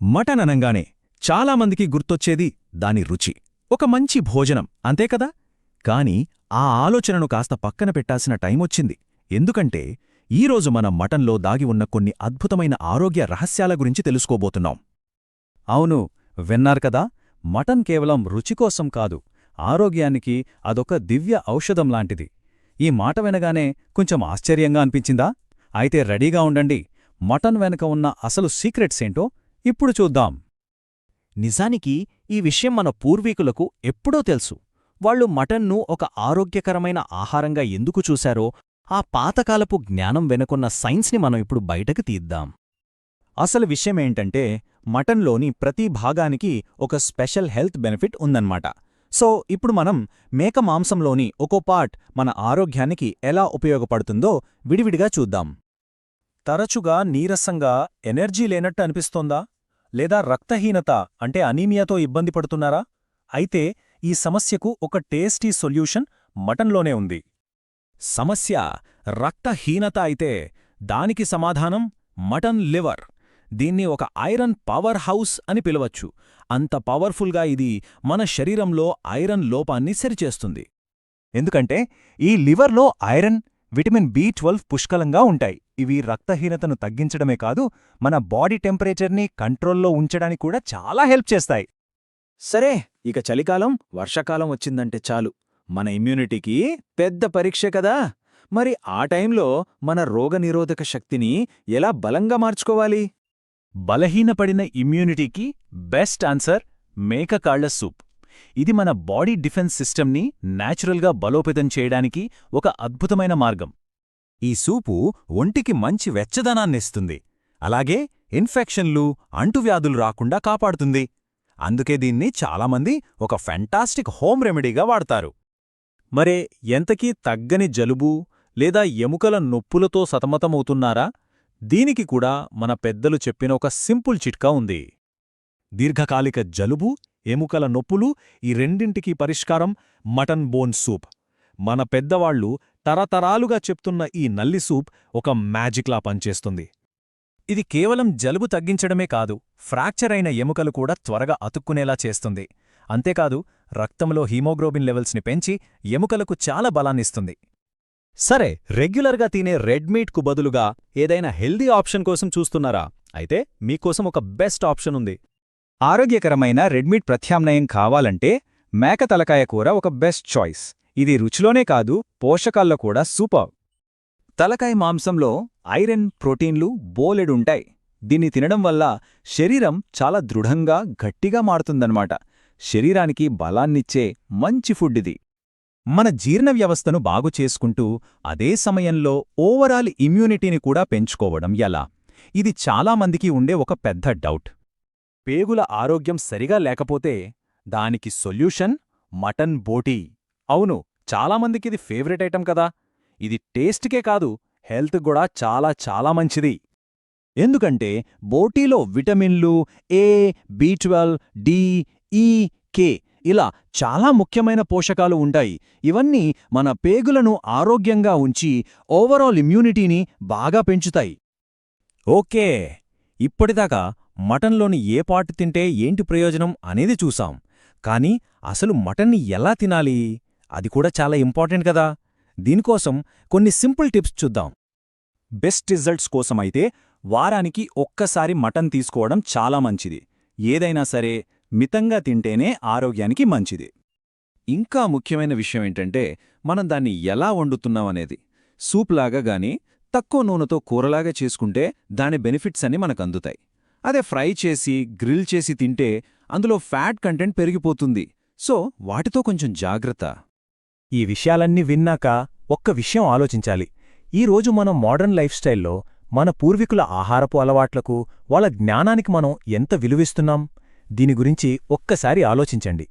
Mutton అనంగానే చాలామందికి గుర్తొచ్చేది దాని రుచి. ఒక మంచి భోజనం అంతేకదా కాని ఆ ఆలోచనను కాస్త పక్కన పెట్టాల్సిన టైమొచ్చింది ఎందుకంటే ఈరోజు మనం మటన్లో దాగి ఉన్న కొన్ని అద్భుతమైన ఆరోగ్య రహస్యాల గురించి తెలుసుకోబోతున్నాం. అవును విన్నారు కదా? మటన్ కేవలం రుచికోసం కాదు ఆరోగ్యానికి అదొక దివ్య ఔషధం లాంటిది. ఈ మాట వినగానే కొంచెం ఆశ్చర్యంగా అనిపించిందా? అయితే రెడీగా ఉండండి మటన్ వెనక ఉన్న అసలు సీక్రెట్స్ ఏంటో ఇప్పుడు చూద్దాం. నిజానికి ఈ విషయం మన పూర్వీకులకు ఎప్పుడో తెలుసు. వాళ్ళు మటన్ను ఒక ఆరోగ్యకరమైన ఆహారంగా ఎందుకు చూశారో ఆ పాతకాలపు జ్ఞానం వెనుకున్న సైన్స్ని మనం ఇప్పుడు బయటకు తీద్దాం. అసలు విషయమేంటంటే మటన్లోని ప్రతి భాగానికి ఒక స్పెషల్ హెల్త్ బెనిఫిట్ ఉందన్నమాట. సో ఇప్పుడు మనం మేక మాంసంలోని ఒక్కో పార్ట్ మన ఆరోగ్యానికి ఎలా ఉపయోగపడుతుందో విడివిడిగా చూద్దాం. తరచుగా నీరసంగా ఎనర్జీ లేనట్టు అనిపిస్తోందా? లేదా రక్తహీనత అంటే అనీమియాతో ఇబ్బంది పడుతున్నారా? అయితే ఈ సమస్యకు ఒక టేస్టీ సొల్యూషన్ మటన్లోనే ఉంది. సమస్య రక్తహీనత అయితే దానికి సమాధానం మటన్ లివర్. దీన్ని ఒక ఐరన్ పవర్ హౌస్ అని పిలవచ్చు. అంత పవర్ఫుల్గా ఇది మన శరీరంలో ఐరన్ లోపాన్ని సరిచేస్తుంది. ఎందుకంటే ఈ లివర్లో ఐరన్ విటమిన్ బి ట్వెల్వ్ పుష్కలంగా ఉంటాయి. ఇవి రక్తహీనతను తగ్గించడమే కాదు మన బాడీ టెంపరేచర్ని కంట్రోల్లో ఉంచడానికి కూడా చాలా హెల్ప్ చేస్తాయి. సరే ఇక చలికాలం వర్షాకాలం వచ్చిందంటే చాలు. మన ఇమ్యూనిటీకి పెద్ద పరీక్ష కదా! మరి ఆ టైంలో మన రోగనిరోధక శక్తిని ఎలా బలంగా మార్చుకోవాలి? బలహీనపడిన ఇమ్యూనిటీకి బెస్ట్ ఆన్సర్ మేకకాళ్ళ సూప్. ఇది మన బాడీ డిఫెన్స్ సిస్టమ్ని నేచురల్గా బలోపేతం చేయడానికి ఒక అద్భుతమైన మార్గం. ఈ సూపు ఒంటికి మంచి వెచ్చదనాన్నిస్తుంది అలాగే ఇన్ఫెక్షన్లు అంటువ్యాధులు రాకుండా కాపాడుతుంది. అందుకే దీన్ని చాలామంది ఒక ఫెంటాస్టిక్ హోమ్ రెమెడీగా వాడతారు. మరే ఎంతకీ తగ్గని జలుబు లేదా ఎముకల నొప్పులతో సతమతమవుతున్నారా? దీనికి కూడా మన పెద్దలు చెప్పిన ఒక సింపుల్ చిట్కా ఉంది. దీర్ఘకాలిక జలుబు ఎముకల నొప్పులు ఈ రెండింటికి పరిష్కారం మటన్ బోన్ సూప్. మన పెద్దవాళ్ళు తరతరాలుగా చెప్తున్న ఈ నల్లి సూప్ ఒక మ్యాజిక్లా పనిచేస్తుంది. ఇది కేవలం జలుబు తగ్గించడమే కాదు ఫ్రాక్చర్ అయిన ఎముకలు కూడా త్వరగా అతుక్కునేలా చేస్తుంది. అంతేకాదు రక్తంలో హీమోగ్లోబిన్ లెవెల్స్ని పెంచి ఎముకలకు చాలా బలాన్నిస్తుంది. సరే రెగ్యులర్గా తినే రెడ్ మీట్కు బదులుగా ఏదైనా హెల్దీ ఆప్షన్ కోసం చూస్తున్నారా? అయితే మీకోసం ఒక బెస్ట్ ఆప్షన్ ఉంది. ఆరోగ్యకరమైన రెడ్మీట్ ప్రత్యామ్నాయం కావాలంటే మేక తలకాయ కూర ఒక బెస్ట్ చాయిస్. ఇది రుచిలోనే కాదు పోషకాల్లో కూడా సూపర్. తలకాయ మాంసంలో ఐరన్ ప్రోటీన్లు బోలెడుంటాయి. దీన్ని తినడం వల్ల శరీరం చాలా దృఢంగా గట్టిగా మారుతుందన్నమాట. శరీరానికి బలాన్నిచ్చే మంచి ఫుడ్ ఇది మన జీర్ణ వ్యవస్థను బాగు చేసుకుంటూ అదే సమయంలో ఓవరాల్ ఇమ్యూనిటీని కూడా పెంచుకోవడం ఎలా? ఇది చాలామందికి ఉండే ఒక పెద్ద డౌట్. పేగుల ఆరోగ్యం సరిగా లేకపోతే దానికి సొల్యూషన్ మటన్ బోటీ. అవును చాలామందికిది ఫేవరెట్ ఐటెం కదా. ఇది టేస్ట్కే కాదు హెల్త్ కూడా చాలా చాలా మంచిది. ఎందుకంటే బోటీలో విటమిన్లు ఏ బి ట్వెల్వ్ డి ఈ కే ఇలా చాలా ముఖ్యమైన పోషకాలు ఉంటాయి. ఇవన్నీ మన పేగులను ఆరోగ్యంగా ఉంచి ఓవరాల్ ఇమ్యూనిటీని బాగా పెంచుతాయి. ఓకే ఇప్పటిదాకా మటన్లోని ఏ పార్ట్ తింటే ఏంటి ప్రయోజనం అనేది చూసాం కానీ అసలు మటన్ని ఎలా తినాలి? అది కూడా చాలా ఇంపార్టెంట్ కదా. దీనికోసం కొన్ని సింపుల్ టిప్స్ చూద్దాం. బెస్ట్ రిజల్ట్స్ కోసమైతే వారానికి ఒక్కసారి మటన్ తీసుకోవడం చాలా మంచిది. ఏదైనా సరే మితంగా తింటేనే ఆరోగ్యానికి మంచిది. ఇంకా ముఖ్యమైన విషయం ఏంటంటే మనం దాన్ని ఎలా వండుతున్నామనేది సూప్లాగా గాని తక్కువ నూనెతో కూరలాగా చేసుకుంటే దాని బెనిఫిట్స్ అన్ని మనకందుతాయి అదే ఫ్రై చేసి గ్రిల్ చేసి తింటే అందులో ఫ్యాట్ కంటెంట్ పెరిగిపోతుంది. సో వాటితో కొంచెం జాగ్రత్త. ఈ విషయాలన్నీ విన్నాక ఒక్క విషయం ఆలోచించాలి. ఈరోజు మనం మోడర్న్ లైఫ్ స్టైల్లో మన పూర్వీకుల ఆహారపు అలవాట్లకు వాళ్ళ జ్ఞానానికి మనం ఎంత విలువిస్తున్నాం? దీని గురించి ఒక్కసారి ఆలోచించండి.